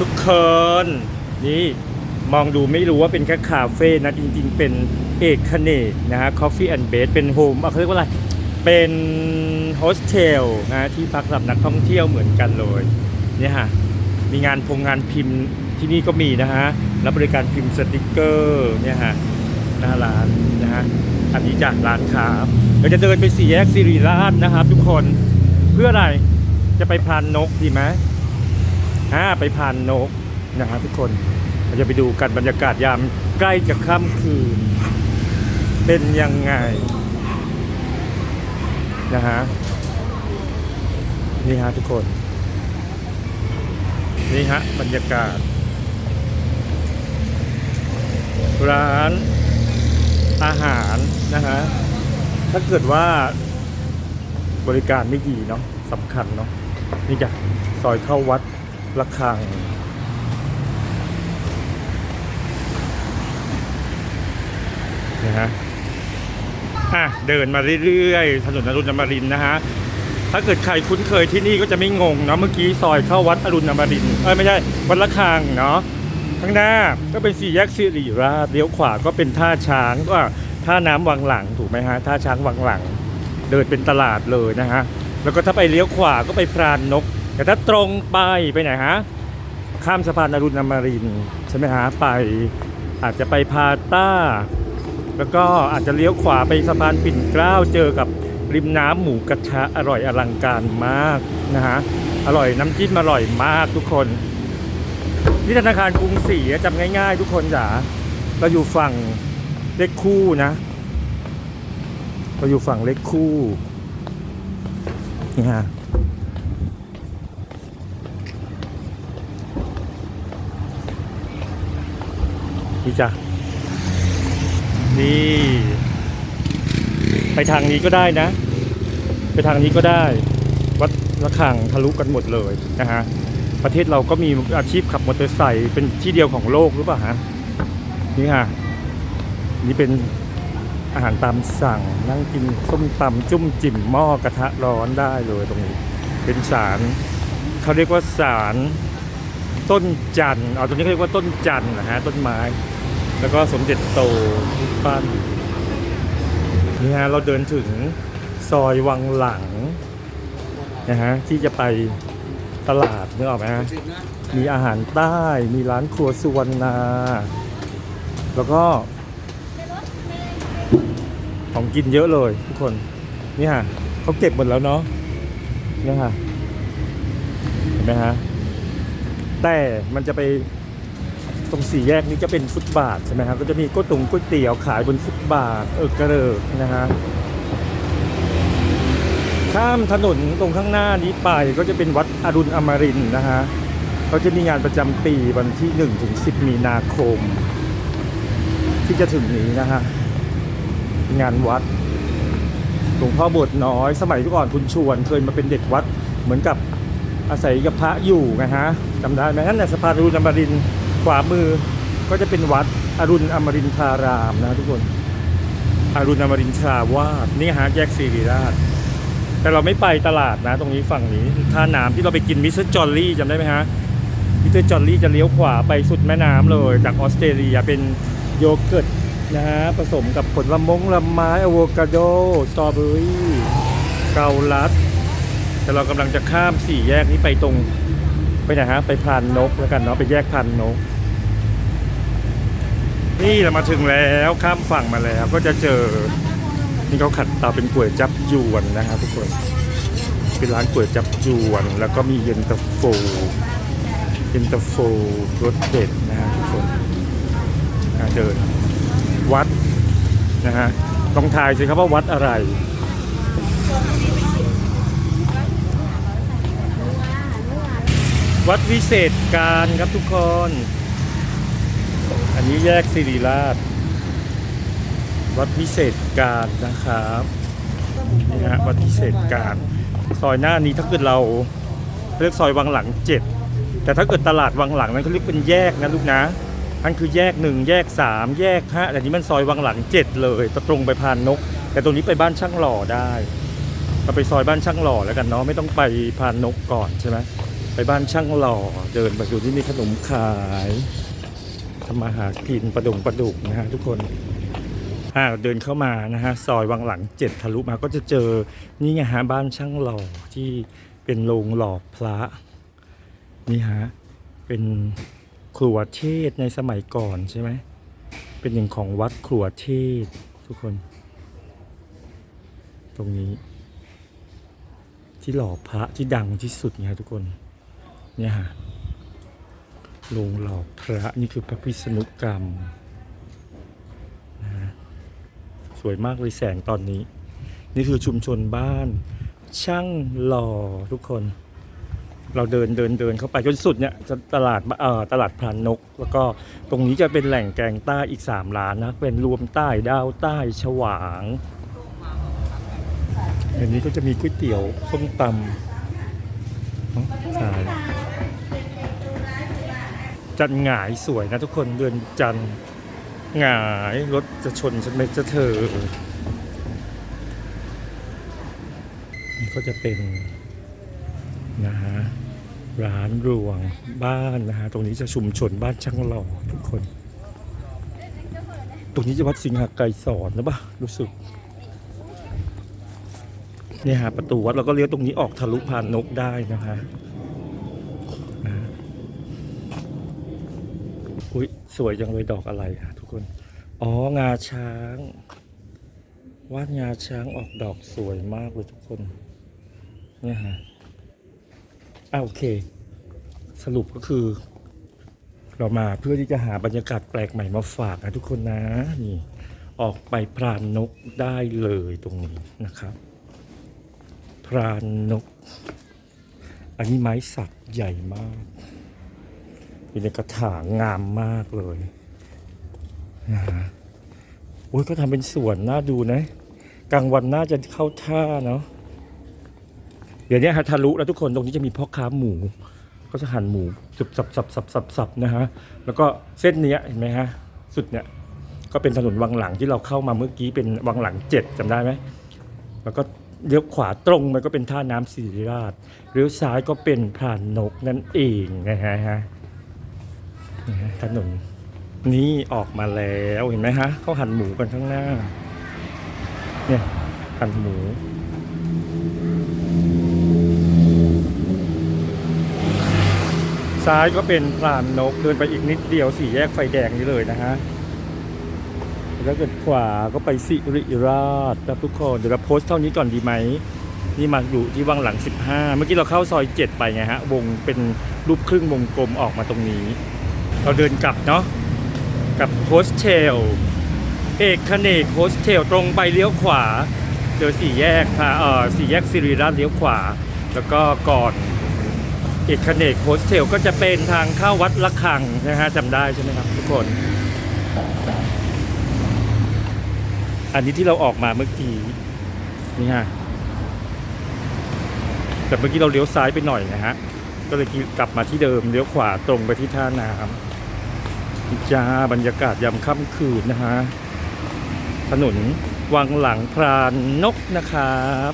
ทุกคน นี่มองดูไม่รู้ว่าเป็นแค่คาเฟ่นะ จริงๆ เป็นเอกคเนกนะฮะ Coffee and Bed เป็นโฮมเขาเรียกว่าอะไร เป็นโฮสเทลนะที่พักสำหรับนักท่องเที่ยวเหมือนกันเลยเนี่ยฮะมีงานพงงานพิมพ์ที่นี่ก็มีนะฮะรับบริการพิมพ์สติกเกอร์เนี่ยฮะหน้าร้านนะฮะอันนี้จากร้านค้าเราจะเดินไปสี่แยกสิริราชนะครับ ทุกคนเพื่ออะไรจะไปพานนกดีไหม อ่าไปผ่านนกนะครับทุกคนเราจะไปดูกันบรรยากาศยามใกล้จะค่ำคืน เป็นยังไงนะฮะนี่ฮะทุกคน นี่ฮะบรรยากาศ ร้านอาหารนะฮะถ้าเกิดว่าบริการไม่ดีเนาะสำคัญเนาะนี่จ้ะซอยเข้าวัด ระฆังนะฮะอะเดินมาเรื่อยๆถนนอรุณอมรินนะฮะถ้าเกิดใครคุ้นเคยที่นี่ก็จะไม่งงเนาะเมื่อกี้ซอยเข้าวัดอรุณอมรินเอ้ยไม่ใช่วัดระฆังเนาะข้างหน้าก็เป็นสี่แยกสิริราชเลี้ยวขวาก็เป็นท่าช้างก็ท่าน้ำวังหลังถูกไหมฮะท่าช้างวังหลัง เดินเป็นตลาดเลยนะฮะแล้วก็ถ้าไปเลี้ยวขวาก็ไปพรานนก แต่ถ้าตรงไปไปไหนฮะ ข้ามสะพานอรุณอมรินใช่ไหมฮะ ไปอาจจะไปพาต้า แล้วก็อาจจะเลี้ยวขวาไปสะพานปิ่นเกล้าเจอกับริมน้ำหมูกระทะอร่อยอลังการมากนะฮะ อร่อยน้ำจิ้มอร่อยมากทุกคน นี่ธนาคารกรุงศรีจำง่ายๆ ทุกคนจ๋าเราอยู่ฝั่งเลขคู่นะเราอยู่ฝั่งเลขคู่นี่ฮะ นี่จ้ะนี่ ไปทางนี้ก็ได้นะ ไปทางนี้ก็ได้ วัดระฆังทะลุกันหมดเลยนะฮะประเทศเราก็มีอาชีพขับมอเตอร์ไซค์เป็นที่เดียวของโลกหรือเปล่าฮะนี่ค่ะนี่เป็นอาหารตามสั่งนั่งกินส้มตำจุ่มจิ่มหม้อกระทะร้อนได้เลยตรงนี้ เป็นสารเขาเรียกว่าสาร ต้นจันต์เอาตรงนี้เรียกว่าต้นจันต์นะฮะต้นไม้ แล้วก็สมเด็จโตปั้นนี่ฮะเราเดินถึงซอยวังหลังนะฮะที่จะไปตลาดนึกออกไหมฮะมีอาหารใต้มีร้านครัวสุวรรณา แล้วก็ ของกินเยอะเลยทุกคน นี่ฮะเขาเก็บหมดแล้วเนาะนี่ฮะเห็นไหมฮะ แต่มันจะไปตรงสี่แยกนี้จะเป็นฟุตบาทใช่ไหมครับก็จะมีก๋วยตงก๋วยเตี๋ยวขายบนฟุตบาทเออกระเริกนะฮะข้ามถนนตรงข้างหน้านี้ไปก็จะเป็นวัดอรุณอมรินนะฮะเขาจะมีงานประจำปีวันที่1ถึง10 มีนาคม ที่จะถึงนี้นะฮะงานวัดหลวงพ่อบวชน้อยสมัยก่อนคุณชวนเคยมาเป็นเด็กวัดเหมือนกับอาศัยกับพระอยู่ไงฮะ จำได้ไหมนั่นแหละสะพานอรุณอมรินขวามือก็จะเป็นวัดอรุณอมรินทรารามนะทุกคนอรุณอมรินทราวาสนี่ฮะแยกสิริราช แต่เราไม่ไปตลาดนะ ตรงนี้ฝั่งนี้ท่าน้ำที่เราไปกินมิสเตอร์จอลลี่จำได้ไหมฮะมิสเตอร์จอลลี่จะเลี้ยวขวาไปสุดแม่น้ำเลย จากออสเตรเลียเป็นโยเกิร์ตนะฮะผสมกับผลละมงละไม้อะโวคาโดสตรอเบอรี่เกาลัด แต่เรากำลังจะข้ามสี่แยกนี้ไปตรง ไปไหนฮะ ไปพรานนกแล้วกันเนาะไปแยกพรานนก นี่เรามาถึงแล้วข้ามฝั่งมาแล้วก็จะเจอ นี่เขาขัดตาเป็นก๋วยจับยวนนะครับทุกคนเป็นร้านก๋วยจับยวน แล้วก็มีเย็นตาโฟเย็นตาโฟรสเด็ดนะฮะทุกคนเดินวัดนะฮะลองทายสิครับว่าวัดอะไร วัดวิเศษการครับทุกคน อันนี้แยกสิริราช วัดวิเศษการนะครับนี่ฮะวัดวิเศษการ ซอยหน้านี้ถ้าเกิดเราเรียกซอยวังหลังเจ็ดแต่ถ้าเกิดตลาดวังหลังนั้นเขาเรียกเป็นแยกนะลูกนะอันคือแยกหนึ่งแยกสามแยกห้าแต่นี้มันซอยวังหลังเจ็ดเลยตรงไปพานนก แต่ตรงนี้ไปบ้านช่างหล่อได้เราไปซอยบ้านช่างหล่อแล้วกันเนาะไม่ต้องไปพานนกก่อนใช่ไหม บ้านช่างหล่อ เดินไปดูที่มีขนมขายทำมาหากินประดุงประดุกนะฮะทุกคนอ่าเดินเข้ามานะฮะซอยวังหลังเจ็ดทะลุมาก็จะเจอนี่ไงฮะบ้านช่างหล่อที่เป็นโรงหล่อพระนี่ฮะเป็นครัวเทศในสมัยก่อนใช่ไหมเป็นอย่างของวัดครัวเทศทุกคน ตรงนี้ ที่หล่อพระที่ดังที่สุดไงทุกคน เนี่ยฮะโรงหล่อพระนี่คือพระพิษณุกรรมนะฮะสวยมากเลยแสงตอนนี้ นี่คือชุมชนบ้าน ช่างหล่อทุกคน เราเดินเดินเดินเข้าไปจนสุดเนี่ยจะตลาดเอ่อตลาดพรานนก แล้วก็ตรงนี้จะเป็นแหล่งแกงใต้อีก 3 ร้านนะ เป็นรวมใต้ดาวใต้ฉวางอันนี้ก็จะมีก๋วยเตี๋ยวส้มตำเอ้าขาย จันหงายสวยนะทุกคนเดือนจันหงายรถจะชนฉันไม่จะเธอ นี่ก็จะเป็นนะฮะร้านรวงบ้านนะฮะตรงนี้จะชุมชนบ้านช่างหล่อทุกคน ตรงนี้จะวัดสิงหาไกรสอนนะปะรู้สึกเนี่ยฮะประตูวัดเราก็เลี้ยวตรงนี้ออกทะลุพานนกได้นะฮะ อุ้ยสวยจังเลยดอกอะไรอะทุกคน อ๋องาช้างวาดงาช้างออกดอกสวยมากเลยทุกคนเนี่ยฮะอ่าโอเค สรุปก็คือ เรามาเพื่อที่จะหาบรรยากาศแปลกใหม่มาฝากนะทุกคนนะนี่ออกไปพรานนกได้เลยตรงนี้นะครับ พรานนก อันนี้ไม้สักใหญ่มาก อยู่ในกระถางงามมากเลยนะฮะโอ้ยก็ทำเป็นสวนน่าดูนะ กลางวันน่าจะเข้าท่าเนาะเดี๋ยวนี้ฮะทะลุแล้วทุกคนตรงนี้จะมีพ่อค้าหมู ก็จะหั่นหมูสับสับสับสับสับสับนะฮะแล้วก็เส้นเนี้ยเห็นไหมฮะสุดเนี้ยก็เป็นถนนวังหลังที่เราเข้ามาเมื่อกี้เป็นวังหลังเจ็ดจำได้ไหมแล้วก็เลี้ยวขวาตรงมันก็เป็นท่าน้ำศิริราชเลี้ยวซ้ายก็เป็นพรานนกนั่นเองนะฮะฮะนี่ฮะ ถนนนี้ออกมาแล้วเห็นไหมฮะเขาหั่นหมูกันข้างหน้า เนี่ยหั่นหมูซ้ายก็เป็นพรานนกเดินไปอีกนิดเดียวสี่แยกไฟแดงนี้เลยนะฮะแล้วเกิดขวาก็ไปสิริราชครับทุกคนเดี๋ยวเราโพสต์เท่านี้ก่อนดีไหมนี่มาอยู่ที่วังหลัง 15 เมื่อกี้เราเข้าซอย 7 ไปไงฮะ วงเป็นรูปครึ่งวงกลมออกมาตรงนี้ เราเดินกลับเนาะกับโฮสเทลเอกคเนกโฮสเทลตรงไปเลี้ยวขวา เจอสี่แยกพาเอ่อสี่แยกสิริราชเลี้ยวขวา แล้วก็ก่อนเอกเนกโฮสเทลก็จะเป็นทางเข้าวัดละคังนะฮะจำได้ใช่ไหมครับทุกคน อันนี้ที่เราออกมาเมื่อกี้นี่ฮะแต่เมื่อกี้เราเลี้ยวซ้ายไปหน่อยนะฮะก็เลยกลับมาที่เดิมเลี้ยวขวาตรงไปที่ท่าน้ำ จ้าบรรยากาศยามค่ำคืนนะฮะ ถนนวังหลังพรานนกนะครับ